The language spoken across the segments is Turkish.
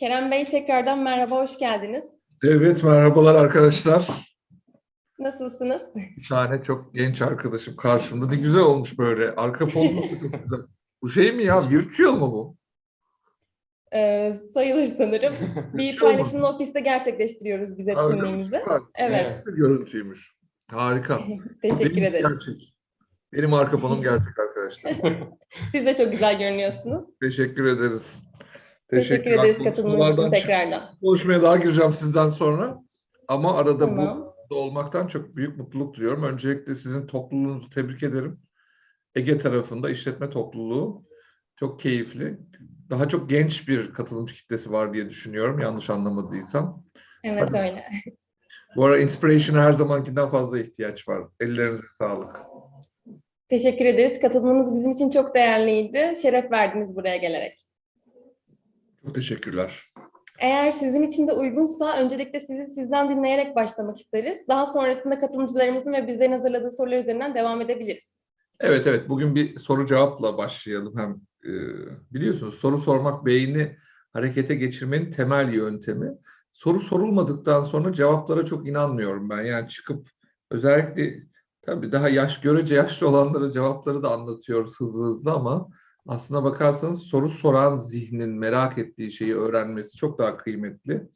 Kerem Bey tekrardan merhaba, hoş geldiniz. Evet, merhabalar arkadaşlar. Nasılsınız? Bir tane çok genç arkadaşım karşımda. Ne güzel olmuş böyle. Arka fonumuz da çok güzel. Bu şey mi ya? Virtual mu bu? Ee, sayılır sanırım. Bir paylaşımlı ofiste gerçekleştiriyoruz biz etkinliğimizi. Evet, Bir görüntüymüş. Harika. teşekkür Benim ederiz. gerçek. Benim arka fonum gerçek arkadaşlar. Siz de çok güzel görünüyorsunuz. Teşekkür ederiz. Teşekkür Teşekkürler. ederiz katılımınız için tekrardan. Konuşmaya daha gireceğim sizden sonra. Ama arada Tamam. bu olmaktan çok büyük mutluluk duyuyorum. Öncelikle sizin topluluğunuzu tebrik ederim. Ege tarafında işletme topluluğu çok keyifli. Daha çok genç bir katılımcı kitlesi var diye düşünüyorum. Yanlış anlamadıysam. Evet Hadi. öyle. Bu ara inspiration'a her zamankinden fazla ihtiyaç var. Ellerinize sağlık. Teşekkür ederiz. Katılımınız bizim için çok değerliydi. Şeref verdiniz buraya gelerek. Çok teşekkürler. Eğer sizin için de uygunsa öncelikle sizi sizden dinleyerek başlamak isteriz. Daha sonrasında katılımcılarımızın ve bizlerin hazırladığı sorular üzerinden devam edebiliriz. Evet evet bugün bir soru cevapla başlayalım. Hem e, biliyorsunuz soru sormak beyni harekete geçirmenin temel yöntemi. Soru sorulmadıktan sonra cevaplara çok inanmıyorum ben. Yani çıkıp özellikle tabii daha yaş görece yaşlı olanlara cevapları da anlatıyoruz hızlı hızlı ama aslına bakarsanız soru soran zihnin merak ettiği şeyi öğrenmesi çok daha kıymetli.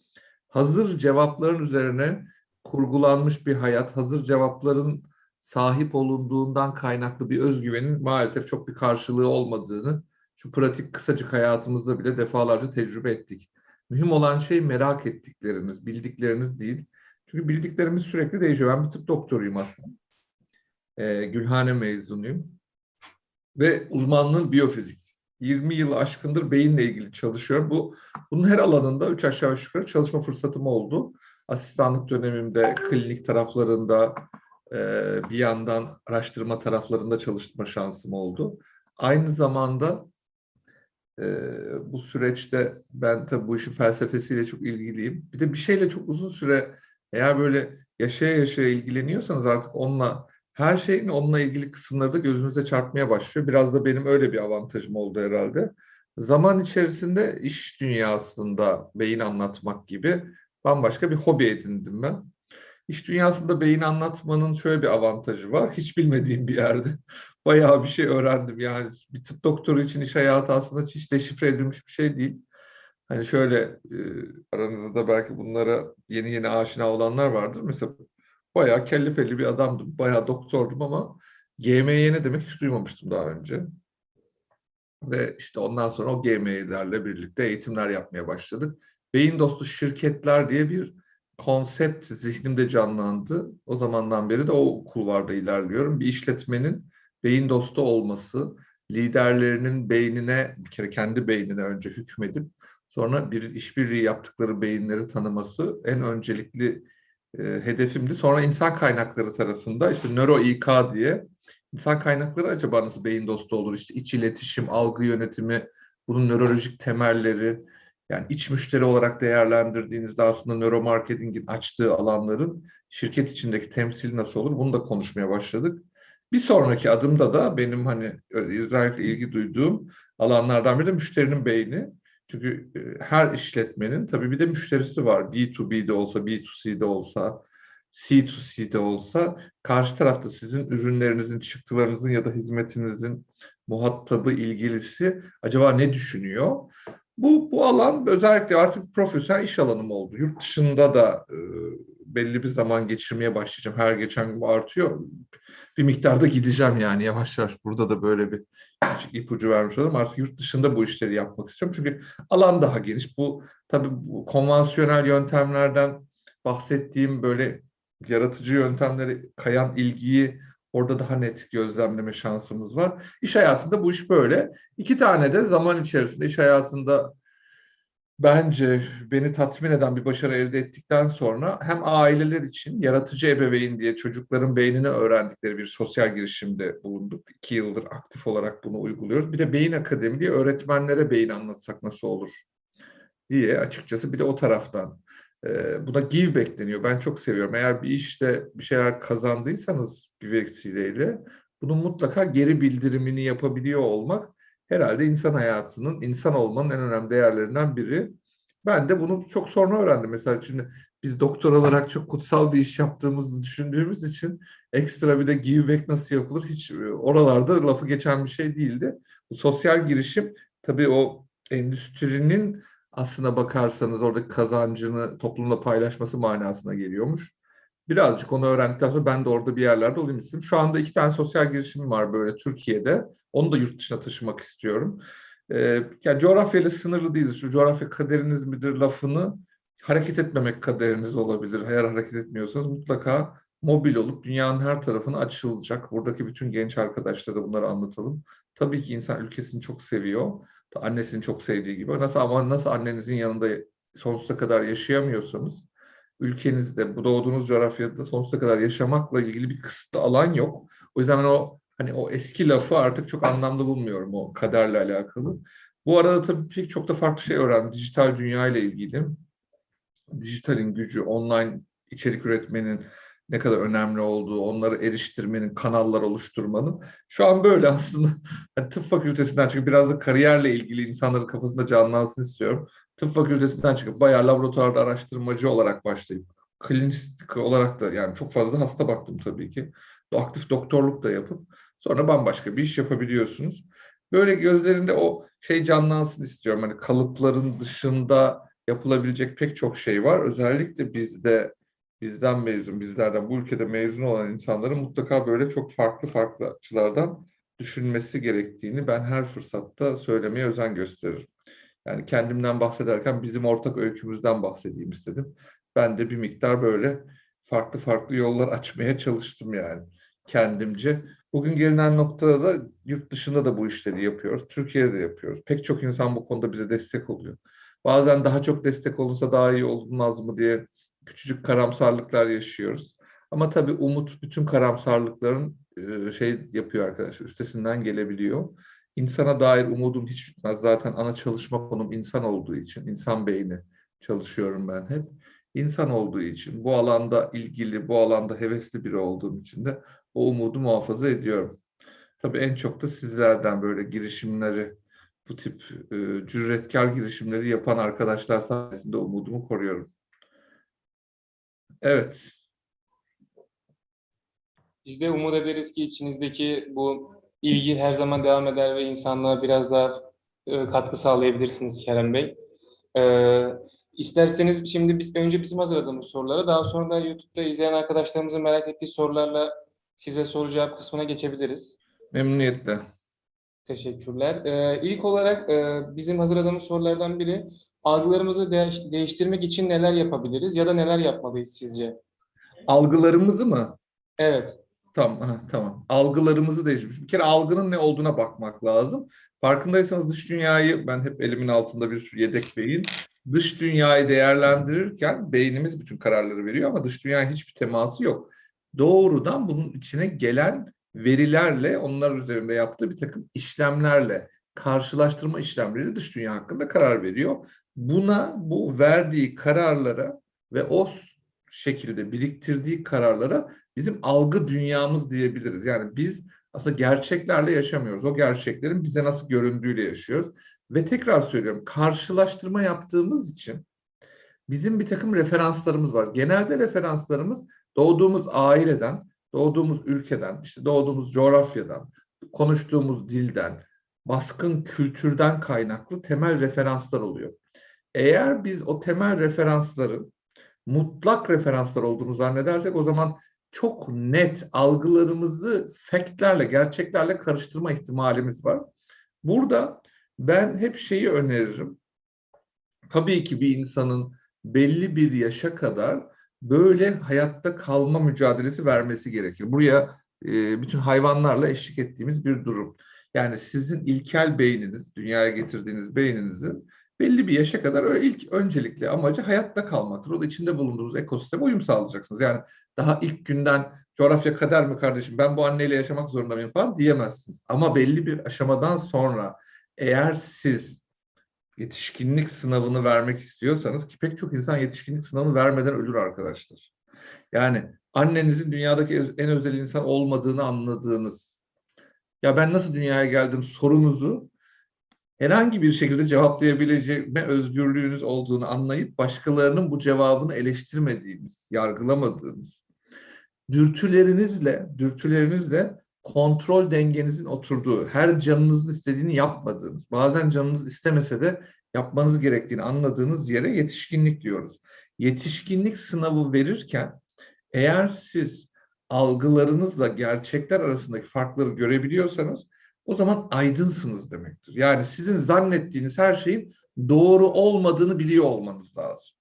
Hazır cevapların üzerine kurgulanmış bir hayat, hazır cevapların sahip olunduğundan kaynaklı bir özgüvenin maalesef çok bir karşılığı olmadığını şu pratik kısacık hayatımızda bile defalarca tecrübe ettik. Mühim olan şey merak ettiklerimiz, bildiklerimiz değil. Çünkü bildiklerimiz sürekli değişiyor. Ben bir tıp doktoruyum aslında. Ee, Gülhane mezunuyum. Ve uzmanlığım biyofizik. 20 yıl aşkındır beyinle ilgili çalışıyorum. Bu bunun her alanında üç aşağı üç yukarı çalışma fırsatım oldu. Asistanlık dönemimde klinik taraflarında, ee, bir yandan araştırma taraflarında çalışma şansım oldu. Aynı zamanda e, bu süreçte ben tabii bu işin felsefesiyle çok ilgiliyim. Bir de bir şeyle çok uzun süre eğer böyle yaşaya yaşaya ilgileniyorsanız artık onunla her şeyin onunla ilgili kısımları da gözünüze çarpmaya başlıyor. Biraz da benim öyle bir avantajım oldu herhalde. Zaman içerisinde iş dünyasında beyin anlatmak gibi bambaşka bir hobi edindim ben. İş dünyasında beyin anlatmanın şöyle bir avantajı var. Hiç bilmediğim bir yerde bayağı bir şey öğrendim. Yani bir tıp doktoru için iş hayatı aslında hiç deşifre edilmiş bir şey değil. Hani şöyle e, aranızda belki bunlara yeni yeni aşina olanlar vardır. Mesela bayağı kelli felli bir adamdım. Bayağı doktordum ama GMY ne demek hiç duymamıştım daha önce. Ve işte ondan sonra o GMY'lerle birlikte eğitimler yapmaya başladık. Beyin dostu şirketler diye bir konsept zihnimde canlandı. O zamandan beri de o kulvarda ilerliyorum. Bir işletmenin beyin dostu olması, liderlerinin beynine, bir kere kendi beynine önce hükmedip sonra bir işbirliği yaptıkları beyinleri tanıması en öncelikli e, hedefimdi. Sonra insan kaynakları tarafında işte nöro İK diye insan kaynakları acaba nasıl beyin dostu olur? İşte iç iletişim, algı yönetimi, bunun nörolojik temelleri, yani iç müşteri olarak değerlendirdiğinizde aslında nöromarketingin açtığı alanların şirket içindeki temsili nasıl olur? Bunu da konuşmaya başladık. Bir sonraki adımda da benim hani özellikle ilgi duyduğum alanlardan biri de müşterinin beyni. Çünkü e, her işletmenin tabii bir de müşterisi var. B2B'de olsa, B2C'de olsa, C2C'de olsa karşı tarafta sizin ürünlerinizin, çıktılarınızın ya da hizmetinizin muhatabı, ilgilisi acaba ne düşünüyor? Bu, bu alan özellikle artık profesyonel iş alanım oldu. Yurt dışında da e, belli bir zaman geçirmeye başlayacağım. Her geçen gün artıyor. Bir miktarda gideceğim yani yavaş yavaş. Burada da böyle bir ipucu vermiş olalım. Artık yurt dışında bu işleri yapmak istiyorum. Çünkü alan daha geniş. Bu tabii bu konvansiyonel yöntemlerden bahsettiğim böyle yaratıcı yöntemlere kayan ilgiyi orada daha net gözlemleme şansımız var. İş hayatında bu iş böyle. İki tane de zaman içerisinde iş hayatında bence beni tatmin eden bir başarı elde ettikten sonra hem aileler için yaratıcı ebeveyn diye çocukların beynini öğrendikleri bir sosyal girişimde bulunduk. İki yıldır aktif olarak bunu uyguluyoruz. Bir de Beyin Akademi diye öğretmenlere beyin anlatsak nasıl olur diye açıkçası bir de o taraftan e, buna give back deniyor. Ben çok seviyorum. Eğer bir işte bir şeyler kazandıysanız bir vesileyle bunun mutlaka geri bildirimini yapabiliyor olmak herhalde insan hayatının, insan olmanın en önemli değerlerinden biri. Ben de bunu çok sonra öğrendim. Mesela şimdi biz doktor olarak çok kutsal bir iş yaptığımızı düşündüğümüz için ekstra bir de give back nasıl yapılır hiç e, oralarda lafı geçen bir şey değildi. Bu sosyal girişim tabii o endüstrinin aslına bakarsanız oradaki kazancını toplumla paylaşması manasına geliyormuş. Birazcık onu öğrendikten sonra ben de orada bir yerlerde olayım istedim. Şu anda iki tane sosyal girişimim var böyle Türkiye'de. Onu da yurt dışına taşımak istiyorum. Ee, yani coğrafyayla sınırlı değiliz. Şu coğrafya kaderiniz midir lafını hareket etmemek kaderiniz olabilir. Eğer hareket etmiyorsanız mutlaka mobil olup dünyanın her tarafına açılacak. Buradaki bütün genç arkadaşlara da bunları anlatalım. Tabii ki insan ülkesini çok seviyor. Annesini çok sevdiği gibi. Nasıl ama nasıl annenizin yanında sonsuza kadar yaşayamıyorsanız ülkenizde, bu doğduğunuz coğrafyada sonsuza kadar yaşamakla ilgili bir kısıtlı alan yok. O yüzden ben o hani o eski lafı artık çok anlamlı bulmuyorum o kaderle alakalı. Bu arada tabii pek çok da farklı şey öğrendim. Dijital dünya ile ilgili. Dijitalin gücü, online içerik üretmenin ne kadar önemli olduğu, onları eriştirmenin, kanallar oluşturmanın. Şu an böyle aslında hani tıp fakültesinden çıkıp biraz da kariyerle ilgili insanların kafasında canlansın istiyorum. Tıp fakültesinden çıkıp bayağı laboratuvarda araştırmacı olarak başlayıp klinistik olarak da yani çok fazla hasta baktım tabii ki. Aktif doktorluk da yapıp sonra bambaşka bir iş yapabiliyorsunuz. Böyle gözlerinde o şey canlansın istiyorum. Hani kalıpların dışında yapılabilecek pek çok şey var. Özellikle bizde bizden mezun, bizlerden bu ülkede mezun olan insanların mutlaka böyle çok farklı farklı açılardan düşünmesi gerektiğini ben her fırsatta söylemeye özen gösteririm. Yani kendimden bahsederken bizim ortak öykümüzden bahsedeyim istedim. Ben de bir miktar böyle farklı farklı yollar açmaya çalıştım yani kendimce. Bugün gelinen noktada da yurt dışında da bu işleri yapıyoruz. Türkiye'de de yapıyoruz. Pek çok insan bu konuda bize destek oluyor. Bazen daha çok destek olunsa daha iyi olmaz mı diye küçücük karamsarlıklar yaşıyoruz. Ama tabii umut bütün karamsarlıkların şey yapıyor arkadaşlar. Üstesinden gelebiliyor. İnsana dair umudum hiç bitmez. Zaten ana çalışma konum insan olduğu için, insan beyni çalışıyorum ben hep. İnsan olduğu için, bu alanda ilgili, bu alanda hevesli biri olduğum için de o umudu muhafaza ediyorum. Tabii en çok da sizlerden böyle girişimleri, bu tip e, cüretkar girişimleri yapan arkadaşlar sayesinde umudumu koruyorum. Evet. Biz de umut ederiz ki içinizdeki bu ilgi her zaman devam eder ve insanlığa biraz daha e, katkı sağlayabilirsiniz Kerem Bey. Ee, isterseniz şimdi biz önce bizim hazırladığımız sorulara daha sonra da YouTube'da izleyen arkadaşlarımızın merak ettiği sorularla size soru cevap kısmına geçebiliriz. Memnuniyetle. Teşekkürler. Ee, ilk olarak e, bizim hazırladığımız sorulardan biri algılarımızı değiş- değiştirmek için neler yapabiliriz ya da neler yapmalıyız sizce? Algılarımızı mı? Evet. Tamam, tamam. Algılarımızı değişmiş. Bir kere algının ne olduğuna bakmak lazım. Farkındaysanız dış dünyayı, ben hep elimin altında bir yedek beyin, dış dünyayı değerlendirirken beynimiz bütün kararları veriyor ama dış dünyaya hiçbir teması yok. Doğrudan bunun içine gelen verilerle, onlar üzerinde yaptığı bir takım işlemlerle, karşılaştırma işlemleri dış dünya hakkında karar veriyor. Buna, bu verdiği kararlara ve o şekilde biriktirdiği kararlara bizim algı dünyamız diyebiliriz. Yani biz aslında gerçeklerle yaşamıyoruz. O gerçeklerin bize nasıl göründüğüyle yaşıyoruz. Ve tekrar söylüyorum, karşılaştırma yaptığımız için bizim bir takım referanslarımız var. Genelde referanslarımız doğduğumuz aileden, doğduğumuz ülkeden, işte doğduğumuz coğrafyadan, konuştuğumuz dilden, baskın kültürden kaynaklı temel referanslar oluyor. Eğer biz o temel referansların mutlak referanslar olduğunu zannedersek o zaman çok net algılarımızı faktlerle, gerçeklerle karıştırma ihtimalimiz var. Burada ben hep şeyi öneririm. Tabii ki bir insanın belli bir yaşa kadar böyle hayatta kalma mücadelesi vermesi gerekir. Buraya e, bütün hayvanlarla eşlik ettiğimiz bir durum. Yani sizin ilkel beyniniz, dünyaya getirdiğiniz beyninizin belli bir yaşa kadar ilk öncelikli amacı hayatta kalmaktır. O içinde bulunduğunuz ekosisteme uyum sağlayacaksınız. Yani daha ilk günden coğrafya kader mi kardeşim ben bu anneyle yaşamak zorunda mıyım falan diyemezsiniz. Ama belli bir aşamadan sonra eğer siz yetişkinlik sınavını vermek istiyorsanız ki pek çok insan yetişkinlik sınavını vermeden ölür arkadaşlar. Yani annenizin dünyadaki en özel insan olmadığını anladığınız ya ben nasıl dünyaya geldim sorunuzu herhangi bir şekilde cevaplayabileceğime özgürlüğünüz olduğunu anlayıp başkalarının bu cevabını eleştirmediğiniz, yargılamadığınız, dürtülerinizle, dürtülerinizle kontrol dengenizin oturduğu, her canınızın istediğini yapmadığınız, bazen canınız istemese de yapmanız gerektiğini anladığınız yere yetişkinlik diyoruz. Yetişkinlik sınavı verirken eğer siz algılarınızla gerçekler arasındaki farkları görebiliyorsanız o zaman aydınsınız demektir. Yani sizin zannettiğiniz her şeyin doğru olmadığını biliyor olmanız lazım.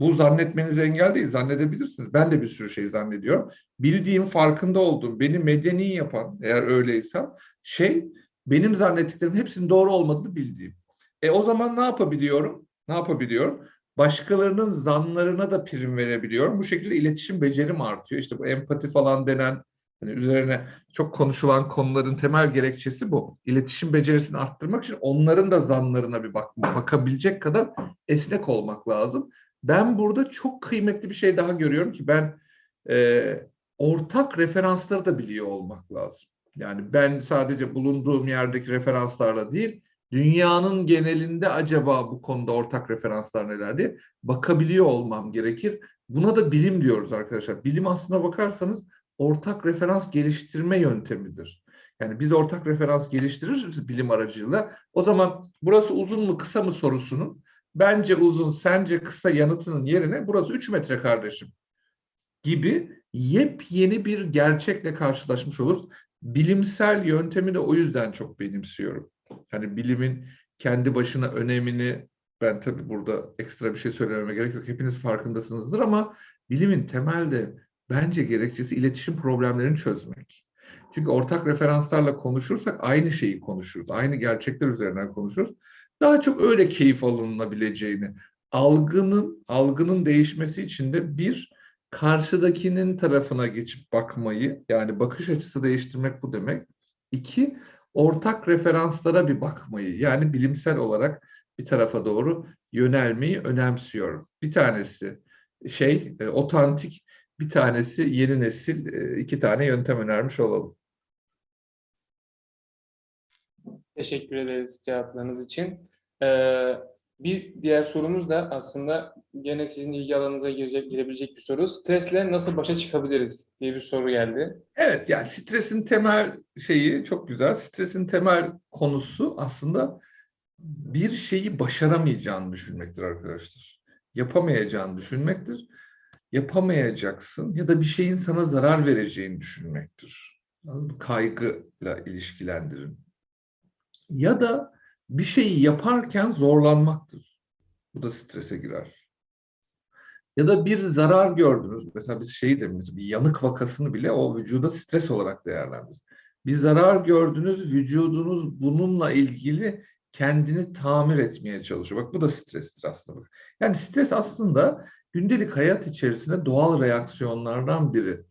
Bu zannetmeniz engel değil, zannedebilirsiniz. Ben de bir sürü şey zannediyorum. Bildiğim, farkında olduğum, beni medeni yapan, eğer öyleysem, şey, benim zannettiklerimin hepsinin doğru olmadığını bildiğim. E o zaman ne yapabiliyorum? Ne yapabiliyorum? Başkalarının zanlarına da prim verebiliyorum. Bu şekilde iletişim becerim artıyor. İşte bu empati falan denen hani üzerine çok konuşulan konuların temel gerekçesi bu. İletişim becerisini arttırmak için onların da zanlarına bir bak bakabilecek kadar esnek olmak lazım. Ben burada çok kıymetli bir şey daha görüyorum ki ben e, ortak referansları da biliyor olmak lazım. Yani ben sadece bulunduğum yerdeki referanslarla değil, dünyanın genelinde acaba bu konuda ortak referanslar neler diye bakabiliyor olmam gerekir. Buna da bilim diyoruz arkadaşlar. Bilim aslına bakarsanız ortak referans geliştirme yöntemidir. Yani biz ortak referans geliştiririz bilim aracılığıyla. O zaman burası uzun mu kısa mı sorusunun bence uzun, sence kısa yanıtının yerine burası 3 metre kardeşim gibi yepyeni bir gerçekle karşılaşmış oluruz. Bilimsel yöntemi de o yüzden çok benimsiyorum. Hani bilimin kendi başına önemini ben tabii burada ekstra bir şey söylememe gerek yok. Hepiniz farkındasınızdır ama bilimin temelde bence gerekçesi iletişim problemlerini çözmek. Çünkü ortak referanslarla konuşursak aynı şeyi konuşuruz. Aynı gerçekler üzerinden konuşuruz. Daha çok öyle keyif alınabileceğini, algının algının değişmesi için de bir karşıdakinin tarafına geçip bakmayı, yani bakış açısı değiştirmek bu demek. İki, ortak referanslara bir bakmayı, yani bilimsel olarak bir tarafa doğru yönelmeyi önemsiyorum. Bir tanesi şey, e, otantik, bir tanesi yeni nesil, e, iki tane yöntem önermiş olalım. Teşekkür ederiz cevaplarınız için. Ee, bir diğer sorumuz da aslında gene sizin ilgi alanınıza girecek, girebilecek bir soru. Stresle nasıl başa çıkabiliriz diye bir soru geldi. Evet yani stresin temel şeyi çok güzel. Stresin temel konusu aslında bir şeyi başaramayacağını düşünmektir arkadaşlar. Yapamayacağını düşünmektir. Yapamayacaksın ya da bir şeyin sana zarar vereceğini düşünmektir. Yalnız bu kaygıyla ilişkilendirin. Ya da bir şeyi yaparken zorlanmaktır. Bu da strese girer. Ya da bir zarar gördünüz. Mesela biz şeyi demiş, bir yanık vakasını bile o vücuda stres olarak değerlendirir. Bir zarar gördünüz, vücudunuz bununla ilgili kendini tamir etmeye çalışıyor. Bak bu da strestir aslında. Yani stres aslında gündelik hayat içerisinde doğal reaksiyonlardan biri.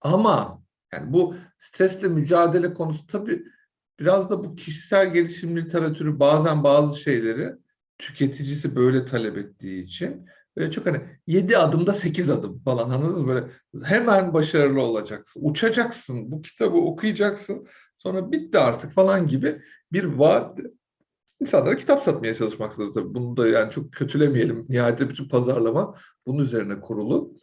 Ama yani bu stresle mücadele konusu tabii biraz da bu kişisel gelişim literatürü bazen bazı şeyleri tüketicisi böyle talep ettiği için böyle çok hani 7 adımda 8 adım falan anladınız mı? Böyle hemen başarılı olacaksın. Uçacaksın. Bu kitabı okuyacaksın. Sonra bitti artık falan gibi bir vaat insanlara kitap satmaya çalışmaktadır tabii. Bunu da yani çok kötülemeyelim. Nihayetinde bütün pazarlama bunun üzerine kurulu.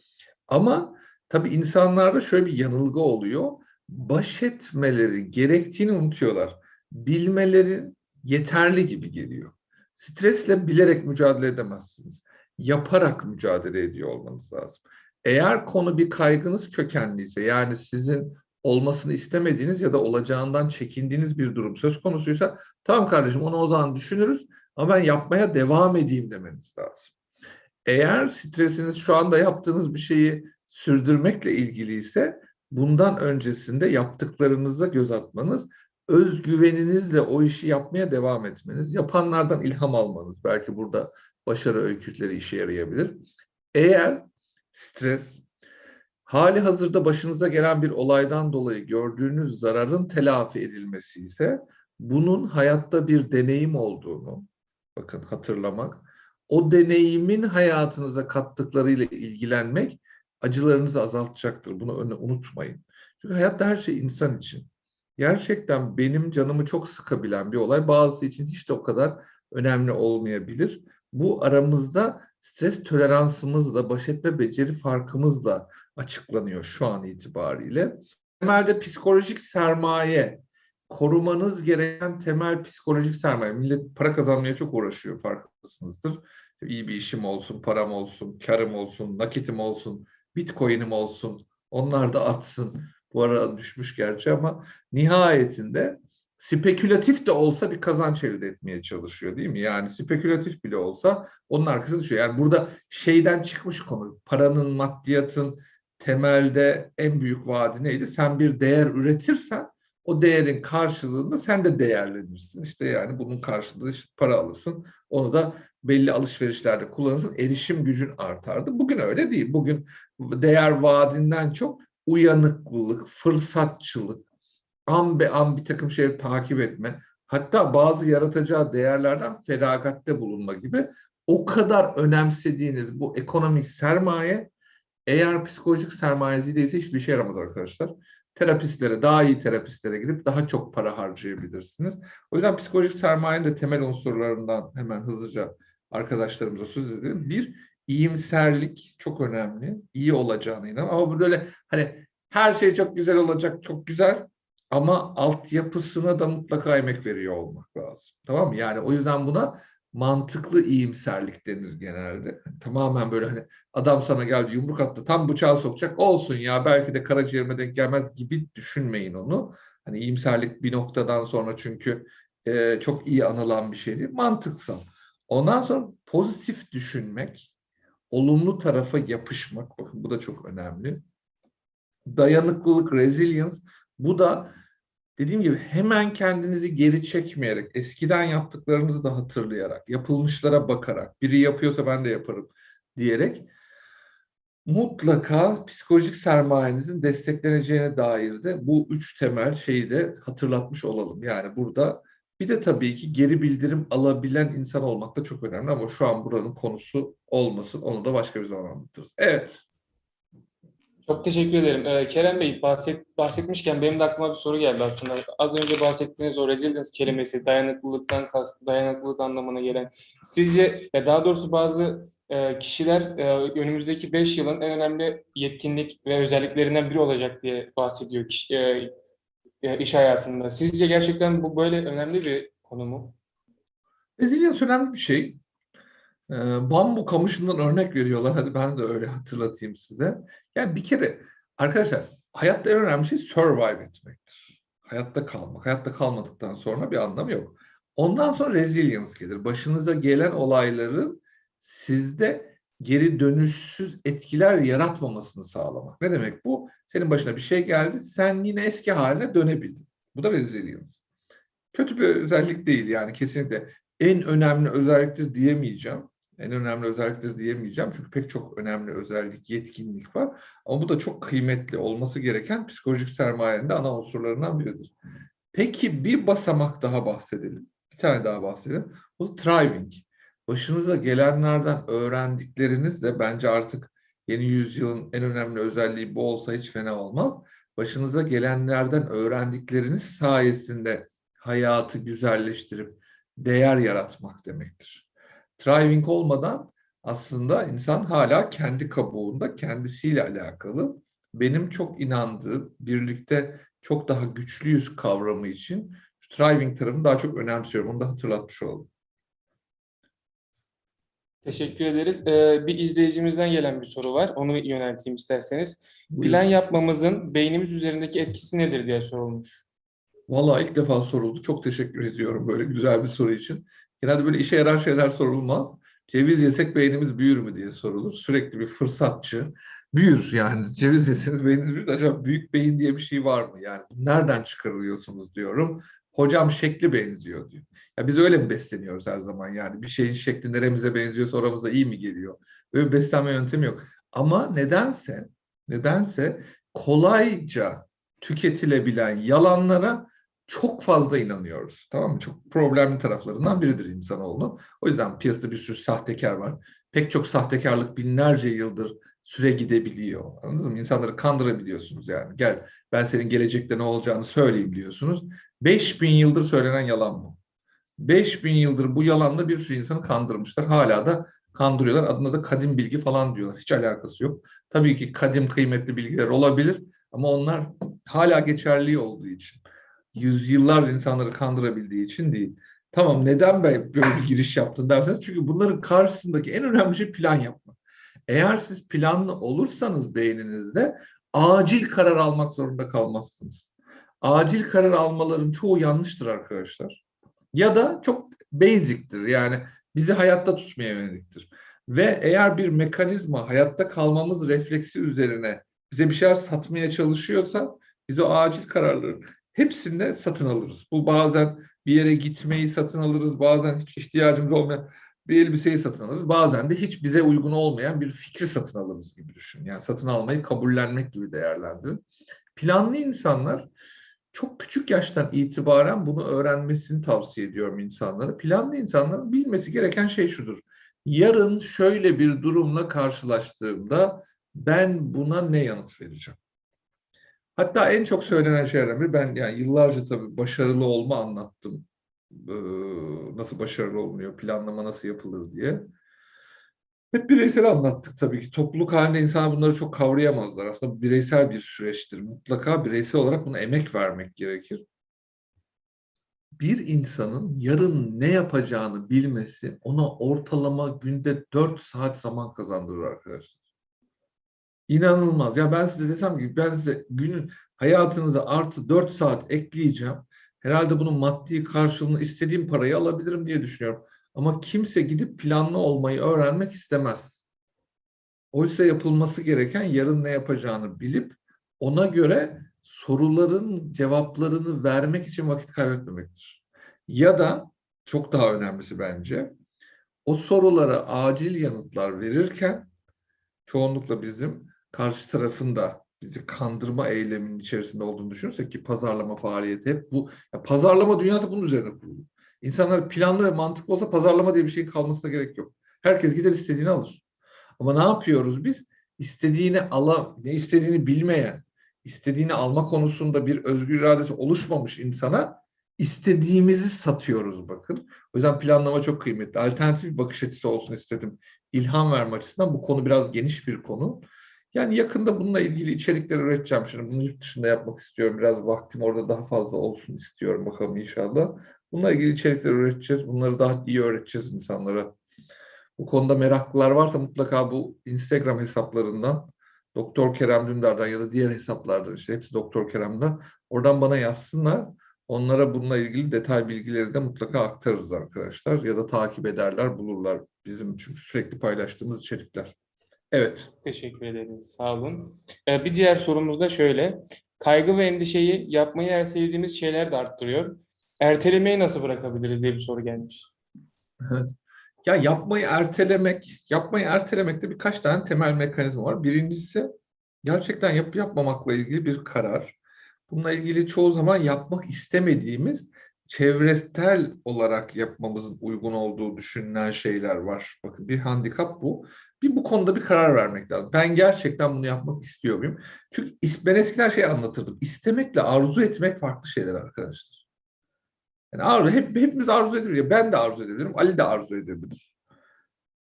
Ama tabii insanlarda şöyle bir yanılgı oluyor. Baş etmeleri gerektiğini unutuyorlar. Bilmeleri yeterli gibi geliyor. Stresle bilerek mücadele edemezsiniz. Yaparak mücadele ediyor olmanız lazım. Eğer konu bir kaygınız kökenliyse yani sizin olmasını istemediğiniz ya da olacağından çekindiğiniz bir durum söz konusuysa tamam kardeşim onu o zaman düşünürüz ama ben yapmaya devam edeyim demeniz lazım. Eğer stresiniz şu anda yaptığınız bir şeyi sürdürmekle ilgiliyse bundan öncesinde yaptıklarınıza göz atmanız, özgüveninizle o işi yapmaya devam etmeniz, yapanlardan ilham almanız belki burada başarı öykütleri işe yarayabilir. Eğer stres hali hazırda başınıza gelen bir olaydan dolayı gördüğünüz zararın telafi edilmesi ise bunun hayatta bir deneyim olduğunu bakın hatırlamak, o deneyimin hayatınıza kattıklarıyla ilgilenmek acılarınızı azaltacaktır. Bunu unutmayın. Çünkü hayatta her şey insan için. gerçekten benim canımı çok sıkabilen bir olay. Bazısı için hiç de o kadar önemli olmayabilir. Bu aramızda stres toleransımızla, baş etme beceri farkımızla açıklanıyor şu an itibariyle. Temelde psikolojik sermaye, korumanız gereken temel psikolojik sermaye. Millet para kazanmaya çok uğraşıyor farkındasınızdır. İyi bir işim olsun, param olsun, karım olsun, nakitim olsun, bitcoin'im olsun, onlar da artsın. Bu ara düşmüş gerçi ama nihayetinde spekülatif de olsa bir kazanç elde etmeye çalışıyor değil mi? Yani spekülatif bile olsa onun arkasında düşüyor. Yani burada şeyden çıkmış konu. Paranın, maddiyatın temelde en büyük vaadi neydi? Sen bir değer üretirsen o değerin karşılığında sen de değerlenirsin. İşte yani bunun karşılığı para alırsın. Onu da belli alışverişlerde kullanırsın. Erişim gücün artardı. Bugün öyle değil. Bugün değer vaadinden çok uyanıklılık, fırsatçılık, an be an bir takım şeyleri takip etme, hatta bazı yaratacağı değerlerden feragatte bulunma gibi o kadar önemsediğiniz bu ekonomik sermaye eğer psikolojik sermayeniz değilse hiçbir şey yaramaz arkadaşlar. Terapistlere, daha iyi terapistlere gidip daha çok para harcayabilirsiniz. O yüzden psikolojik sermayenin de temel unsurlarından hemen hızlıca arkadaşlarımıza söz edelim. Bir, iyimserlik çok önemli. İyi olacağına inan. Ama böyle hani her şey çok güzel olacak, çok güzel. Ama altyapısına da mutlaka emek veriyor olmak lazım. Tamam mı? Yani o yüzden buna mantıklı iyimserlik denir genelde. Tamamen böyle hani adam sana geldi yumruk attı tam bıçağı sokacak olsun ya belki de karaciğerime denk gelmez gibi düşünmeyin onu. Hani iyimserlik bir noktadan sonra çünkü e, çok iyi anılan bir şey. Mantıksal. Ondan sonra pozitif düşünmek, olumlu tarafa yapışmak. Bakın bu da çok önemli. Dayanıklılık, resilience. Bu da dediğim gibi hemen kendinizi geri çekmeyerek, eskiden yaptıklarınızı da hatırlayarak, yapılmışlara bakarak, biri yapıyorsa ben de yaparım diyerek mutlaka psikolojik sermayenizin destekleneceğine dair de bu üç temel şeyi de hatırlatmış olalım. Yani burada bir de tabii ki geri bildirim alabilen insan olmak da çok önemli ama şu an buranın konusu olmasın. Onu da başka bir zaman anlatırız. Evet. Çok teşekkür ederim. Ee, Kerem Bey bahset, bahsetmişken benim de aklıma bir soru geldi aslında. Az önce bahsettiğiniz o resilience kelimesi dayanıklılıktan kast, dayanıklılık anlamına gelen. Sizce ya daha doğrusu bazı e, kişiler e, önümüzdeki 5 yılın en önemli yetkinlik ve özelliklerinden biri olacak diye bahsediyor kişi, e, e, iş hayatında. Sizce gerçekten bu böyle önemli bir konu mu? Resilience önemli bir şey. Ee, bambu kamışından örnek veriyorlar. Hadi ben de öyle hatırlatayım size. Yani bir kere arkadaşlar hayatta en önemli şey survive etmektir. Hayatta kalmak. Hayatta kalmadıktan sonra bir anlamı yok. Ondan sonra resilience gelir. Başınıza gelen olayların sizde geri dönüşsüz etkiler yaratmamasını sağlamak. Ne demek bu? Senin başına bir şey geldi, sen yine eski haline dönebildin. Bu da resilience. Kötü bir özellik değil yani kesinlikle. En önemli özelliktir diyemeyeceğim. En önemli özelliktir diyemeyeceğim. Çünkü pek çok önemli özellik, yetkinlik var. Ama bu da çok kıymetli olması gereken psikolojik sermayenin de ana unsurlarından biridir. Peki bir basamak daha bahsedelim. Bir tane daha bahsedelim. Bu thriving. Başınıza gelenlerden öğrendikleriniz de bence artık yeni yüzyılın en önemli özelliği bu olsa hiç fena olmaz. Başınıza gelenlerden öğrendikleriniz sayesinde hayatı güzelleştirip değer yaratmak demektir. Thriving olmadan aslında insan hala kendi kabuğunda kendisiyle alakalı benim çok inandığım birlikte çok daha güçlüyüz kavramı için şu thriving tarafını daha çok önemsiyorum. Onu da hatırlatmış oldum. Teşekkür ederiz. Ee, bir izleyicimizden gelen bir soru var. Onu yönelteyim isterseniz. Buyurun. Plan yapmamızın beynimiz üzerindeki etkisi nedir diye sorulmuş. Vallahi ilk defa soruldu. Çok teşekkür ediyorum böyle güzel bir soru için. Genelde böyle işe yarar şeyler sorulmaz. Ceviz yesek beynimiz büyür mü diye sorulur. Sürekli bir fırsatçı. Büyür yani. Ceviz yeseniz beyniniz büyür. Acaba büyük beyin diye bir şey var mı? Yani nereden çıkarılıyorsunuz diyorum. Hocam şekli benziyor diyor. Ya biz öyle mi besleniyoruz her zaman yani? Bir şeyin şekli neremize benziyorsa oramıza iyi mi geliyor? Böyle bir beslenme yöntemi yok. Ama nedense nedense kolayca tüketilebilen yalanlara çok fazla inanıyoruz. Tamam mı? Çok problemli taraflarından biridir insanoğlunun. O yüzden piyasada bir sürü sahtekar var. Pek çok sahtekarlık binlerce yıldır süre gidebiliyor. Anladınız mı? İnsanları kandırabiliyorsunuz yani. Gel ben senin gelecekte ne olacağını söyleyeyim diyorsunuz. 5000 yıldır söylenen yalan bu. 5000 yıldır bu yalanla bir sürü insanı kandırmışlar. Hala da kandırıyorlar. Adına da kadim bilgi falan diyorlar. Hiç alakası yok. Tabii ki kadim kıymetli bilgiler olabilir ama onlar hala geçerli olduğu için. Yüzyıllarca insanları kandırabildiği için değil. Tamam neden böyle bir giriş yaptın derseniz çünkü bunların karşısındaki en önemli şey plan yapmak. Eğer siz planlı olursanız beyninizde acil karar almak zorunda kalmazsınız. Acil karar almaların çoğu yanlıştır arkadaşlar. Ya da çok basic'tir yani bizi hayatta tutmaya yöneliktir. Ve eğer bir mekanizma hayatta kalmamız refleksi üzerine bize bir şeyler satmaya çalışıyorsa biz o acil kararların hepsinde satın alırız. Bu bazen bir yere gitmeyi satın alırız, bazen hiç ihtiyacımız olmayan bir elbiseyi satın alırız, bazen de hiç bize uygun olmayan bir fikri satın alırız gibi düşün. Yani satın almayı kabullenmek gibi değerlendirin. Planlı insanlar çok küçük yaştan itibaren bunu öğrenmesini tavsiye ediyorum insanlara. Planlı insanların bilmesi gereken şey şudur. Yarın şöyle bir durumla karşılaştığımda ben buna ne yanıt vereceğim? Hatta en çok söylenen şeylerden biri ben yani yıllarca tabii başarılı olma anlattım. Ee, nasıl başarılı olunuyor, planlama nasıl yapılır diye. Hep bireysel anlattık tabii ki. Topluluk halinde insanlar bunları çok kavrayamazlar. Aslında bireysel bir süreçtir. Mutlaka bireysel olarak buna emek vermek gerekir. Bir insanın yarın ne yapacağını bilmesi ona ortalama günde 4 saat zaman kazandırır arkadaşlar. İnanılmaz. Ya ben size desem ki ben size günün hayatınıza artı 4 saat ekleyeceğim. Herhalde bunun maddi karşılığını istediğim parayı alabilirim diye düşünüyorum. Ama kimse gidip planlı olmayı öğrenmek istemez. Oysa yapılması gereken yarın ne yapacağını bilip ona göre soruların cevaplarını vermek için vakit kaybetmemektir. Ya da çok daha önemlisi bence o sorulara acil yanıtlar verirken çoğunlukla bizim karşı tarafın da bizi kandırma eyleminin içerisinde olduğunu düşünürsek ki pazarlama faaliyeti hep bu. Ya pazarlama dünyası bunun üzerine kurulu. İnsanlar planlı ve mantıklı olsa pazarlama diye bir şeyin kalmasına gerek yok. Herkes gider istediğini alır. Ama ne yapıyoruz biz? İstediğini ala, ne istediğini bilmeyen, istediğini alma konusunda bir özgür iradesi oluşmamış insana istediğimizi satıyoruz bakın. O yüzden planlama çok kıymetli. Alternatif bir bakış açısı olsun istedim. İlham verme açısından bu konu biraz geniş bir konu. Yani yakında bununla ilgili içerikler üreteceğim. Şimdi bunu yurt dışında yapmak istiyorum. Biraz vaktim orada daha fazla olsun istiyorum bakalım inşallah. Bununla ilgili içerikler üreteceğiz. Bunları daha iyi öğreteceğiz insanlara. Bu konuda meraklılar varsa mutlaka bu Instagram hesaplarından Doktor Kerem Dündar'dan ya da diğer hesaplardan işte hepsi Doktor Kerem'den oradan bana yazsınlar. Onlara bununla ilgili detay bilgileri de mutlaka aktarırız arkadaşlar. Ya da takip ederler, bulurlar. Bizim çünkü sürekli paylaştığımız içerikler. Evet. Teşekkür ederiz. Sağ olun. Ee, bir diğer sorumuz da şöyle. Kaygı ve endişeyi yapmayı ertelediğimiz şeyler de arttırıyor. Ertelemeyi nasıl bırakabiliriz diye bir soru gelmiş. Evet. Ya yapmayı ertelemek, yapmayı ertelemekte birkaç tane temel mekanizma var. Birincisi gerçekten yap yapmamakla ilgili bir karar. Bununla ilgili çoğu zaman yapmak istemediğimiz çevresel olarak yapmamızın uygun olduğu düşünülen şeyler var. Bakın bir handikap bu. Bir bu konuda bir karar vermek lazım. Ben gerçekten bunu yapmak istiyor muyum? Çünkü ben eskiden şey anlatırdım. İstemekle arzu etmek farklı şeyler arkadaşlar. Yani arzu, hep, hepimiz arzu edebiliriz. Ben de arzu edebilirim. Ali de arzu edebilir.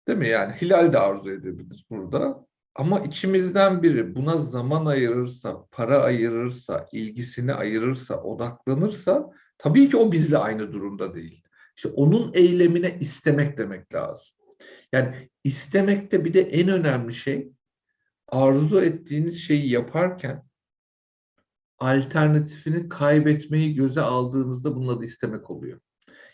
Değil mi? Yani Hilal de arzu edebilir burada. Ama içimizden biri buna zaman ayırırsa, para ayırırsa, ilgisini ayırırsa, odaklanırsa tabii ki o bizle aynı durumda değil. İşte onun eylemine istemek demek lazım. Yani istemekte bir de en önemli şey arzu ettiğiniz şeyi yaparken alternatifini kaybetmeyi göze aldığınızda bunun adı istemek oluyor.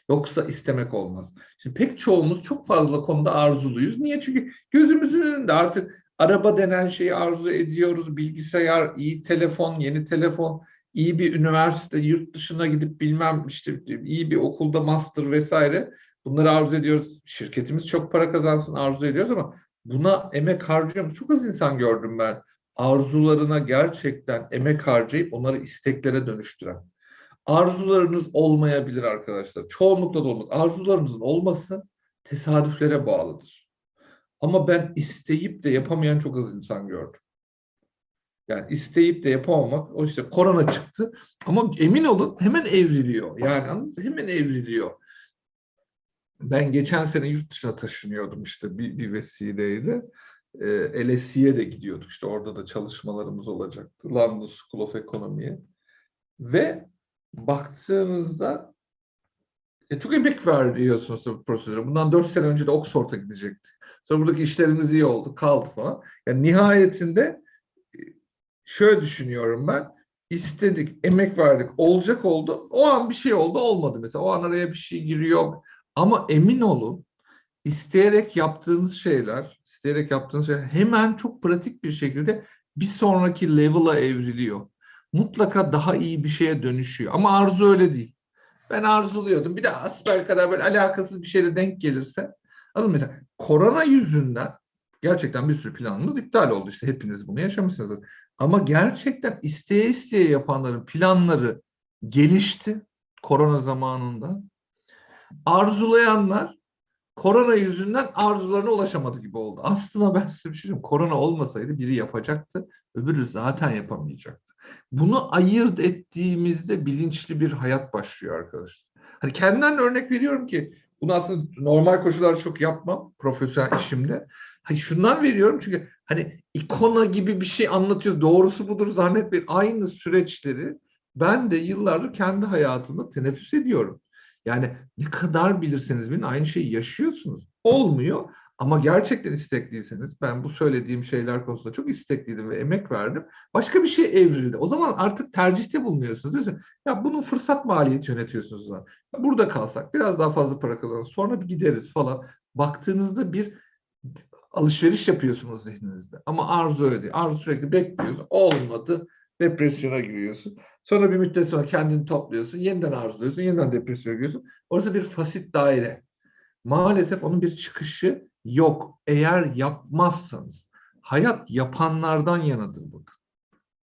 Yoksa istemek olmaz. Şimdi pek çoğumuz çok fazla konuda arzuluyuz. Niye? Çünkü gözümüzün önünde artık araba denen şeyi arzu ediyoruz. Bilgisayar, iyi telefon, yeni telefon, iyi bir üniversite, yurt dışına gidip bilmem işte iyi bir okulda master vesaire. Bunları arzu ediyoruz. Şirketimiz çok para kazansın arzu ediyoruz ama buna emek harcıyoruz. Çok az insan gördüm ben arzularına gerçekten emek harcayıp onları isteklere dönüştüren. Arzularınız olmayabilir arkadaşlar. Çoğunlukla da olmaz. Arzularınızın olması tesadüflere bağlıdır. Ama ben isteyip de yapamayan çok az insan gördüm. Yani isteyip de yapamamak, o işte korona çıktı. Ama emin olun hemen evriliyor. Yani hemen evriliyor. Ben geçen sene yurt dışına taşınıyordum işte bir, bir vesileyle. E, LSE'ye de gidiyorduk işte orada da çalışmalarımız olacaktı. London School of Economy'ye. Ve baktığınızda e, çok emek veriyorsunuz bu prosedüre. Bundan dört sene önce de Oxford'a gidecektik. Sonra buradaki işlerimiz iyi oldu, kaldı falan. Yani nihayetinde e, şöyle düşünüyorum ben. istedik, emek verdik, olacak oldu. O an bir şey oldu, olmadı mesela. O an araya bir şey giriyor. Ama emin olun, isteyerek yaptığınız şeyler, isteyerek yaptığınız şeyler hemen çok pratik bir şekilde bir sonraki level'a evriliyor. Mutlaka daha iyi bir şeye dönüşüyor. Ama arzu öyle değil. Ben arzuluyordum. Bir de asper kadar böyle alakasız bir şeyle denk gelirse. Mı? Mesela korona yüzünden gerçekten bir sürü planımız iptal oldu. İşte hepiniz bunu yaşamışsınızdır. Ama gerçekten isteye isteye yapanların planları gelişti korona zamanında. Arzulayanlar korona yüzünden arzularına ulaşamadı gibi oldu. Aslında ben size bir şey söyleyeyim. Korona olmasaydı biri yapacaktı, öbürü zaten yapamayacaktı. Bunu ayırt ettiğimizde bilinçli bir hayat başlıyor arkadaşlar. Hani kendimden örnek veriyorum ki bunu aslında normal koşullarda çok yapmam profesyonel işimde. Hani şundan veriyorum çünkü hani ikona gibi bir şey anlatıyor. Doğrusu budur zannetmeyin. Aynı süreçleri ben de yıllardır kendi hayatımda teneffüs ediyorum. Yani ne kadar bilirseniz bilin aynı şeyi yaşıyorsunuz. Olmuyor ama gerçekten istekliyseniz ben bu söylediğim şeyler konusunda çok istekliydim ve emek verdim. Başka bir şey evrildi. O zaman artık tercihte bulunuyorsunuz. Diyorsun, ya bunun fırsat maliyeti yönetiyorsunuz. Ya Burada kalsak biraz daha fazla para kazanırız. Sonra bir gideriz falan. Baktığınızda bir alışveriş yapıyorsunuz zihninizde. Ama arzu öyle. Arzu sürekli bekliyorsun. Olmadı. Depresyona giriyorsun. Sonra bir müddet sonra kendini topluyorsun. Yeniden arzuluyorsun. Yeniden depresyona giriyorsun. Orası bir fasit daire. Maalesef onun bir çıkışı yok. Eğer yapmazsanız. Hayat yapanlardan yanadır bakın.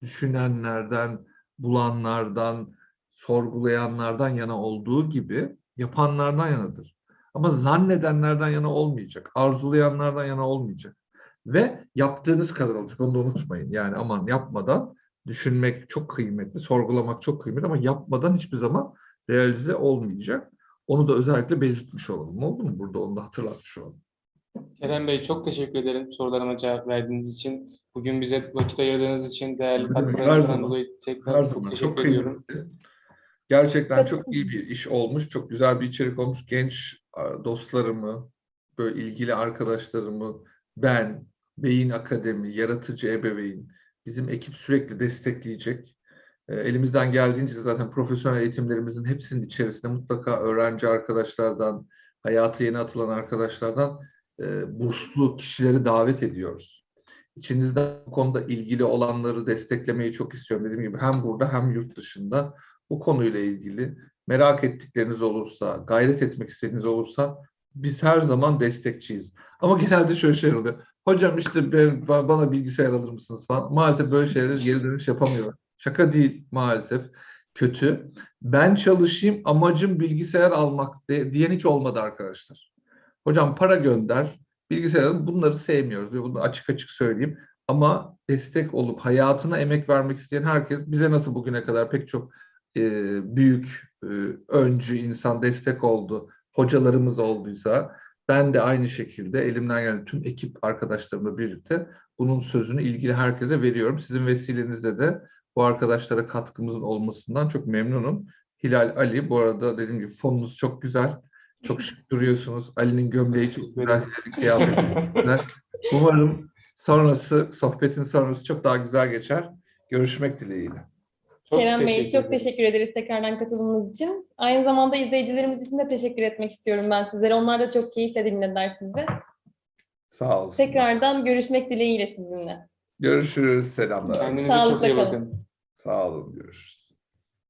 Düşünenlerden, bulanlardan, sorgulayanlardan yana olduğu gibi yapanlardan yanadır. Ama zannedenlerden yana olmayacak. Arzulayanlardan yana olmayacak. Ve yaptığınız kadar olacak. Onu da unutmayın. Yani aman yapmadan düşünmek çok kıymetli, sorgulamak çok kıymetli ama yapmadan hiçbir zaman realize olmayacak. Onu da özellikle belirtmiş olalım. Oldu mu? Burada onu da hatırlatmış olalım. Kerem Bey çok teşekkür ederim sorularıma cevap verdiğiniz için. Bugün bize vakit ayırdığınız için değerli katkılarınızdan dolayı tekrar Her çok zaman teşekkür çok ediyorum. kıymetli. Gerçekten çok iyi bir iş olmuş. Çok güzel bir içerik olmuş. Genç dostlarımı, böyle ilgili arkadaşlarımı, ben, Beyin Akademi, Yaratıcı Ebeveyn, bizim ekip sürekli destekleyecek. E, Elimizden geldiğince de zaten profesyonel eğitimlerimizin hepsinin içerisinde mutlaka öğrenci arkadaşlardan, hayata yeni atılan arkadaşlardan e, burslu kişileri davet ediyoruz. İçinizde bu konuda ilgili olanları desteklemeyi çok istiyorum. Dediğim gibi hem burada hem yurt dışında bu konuyla ilgili merak ettikleriniz olursa, gayret etmek istediğiniz olursa biz her zaman destekçiyiz. Ama genelde şöyle şeyler oluyor. Hocam işte ben, ba- bana bilgisayar alır mısınız falan. Maalesef böyle şeylere geri dönüş yapamıyorlar. Şaka değil maalesef. Kötü. Ben çalışayım amacım bilgisayar almak de, diyen hiç olmadı arkadaşlar. Hocam para gönder, bilgisayar alın. Bunları sevmiyoruz. Bunu açık açık söyleyeyim. Ama destek olup hayatına emek vermek isteyen herkes bize nasıl bugüne kadar pek çok e, büyük e, öncü insan destek oldu. Hocalarımız olduysa ben de aynı şekilde elimden gelen tüm ekip arkadaşlarımla birlikte bunun sözünü ilgili herkese veriyorum. Sizin vesilenizle de bu arkadaşlara katkımızın olmasından çok memnunum. Hilal Ali bu arada dediğim gibi fonunuz çok güzel. Çok şık duruyorsunuz. Ali'nin gömleği çok güzel. Umarım sonrası, sohbetin sonrası çok daha güzel geçer. Görüşmek dileğiyle. Çok Kerem Bey çok teşekkür ederiz tekrardan katılımınız için. Aynı zamanda izleyicilerimiz için de teşekkür etmek istiyorum ben sizlere. Onlar da çok keyifle dinlediler sizi. Sağ olsun. Tekrardan görüşmek dileğiyle sizinle. Görüşürüz. Selamlar. Kendinize çok Sağlıkla iyi kalın. bakın. Sağ olun. Görüşürüz.